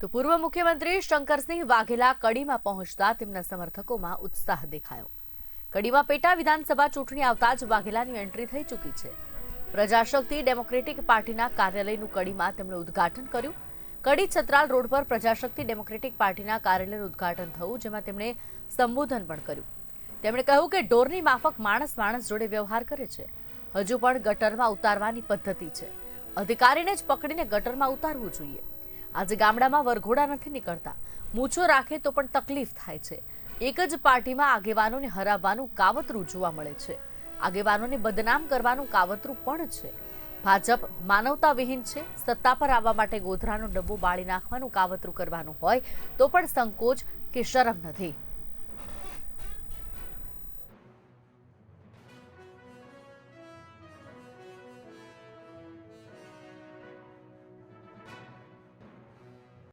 તો પૂર્વ મુખ્યમંત્રી શંકરસિંહ વાઘેલા કડીમાં પહોંચતા તેમના સમર્થકોમાં ઉત્સાહ દેખાયો. કડીમાં પેટા વિધાનસભા ચૂંટણી આવતા જ વાઘેલાની એન્ટ્રી થઈ ચૂકી છે. પ્રજાશક્તિ ડેમોક્રેટિક પાર્ટીના કાર્યાલયનું કડીમાં તેમણે ઉદ્ઘાટન કર્યું. કડી છત્રાલ રોડ પર પ્રજાશક્તિ ડેમોક્રેટિક પાર્ટીના કાર્યાલયનું ઉદઘાટન થયું, જેમાં તેમણે સંબોધન પણ કર્યું. તેમણે કહ્યું કે ઢોરની માફક માણસ માણસ જોડે વ્યવહાર કરે છે. હજુ પણ ગટરમાં ઉતારવાની પદ્ધતિ છે. અધિકારીને જ પકડીને ગટરમાં ઉતારવું જોઈએ. આજે ગામડામાં વરઘોડા નથી નીકળતા. મૂછો રાખે તો પણ તકલીફ થાય છે. એક જ પાર્ટીમાં આગેવાનોને હરાવવાનું કાવતરું જોવા મળે છે. આગેવાનોને બદનામ કરવાનું કાવતરું પણ છે. ભાજપ માનવતા વિહીન છે. સત્તા પર આવવા માટે ગોધરાનો ડબ્બો બાળી નાખવાનું કાવતરું કરવાનું હોય તો પણ સંકોચ કે શરમ નથી.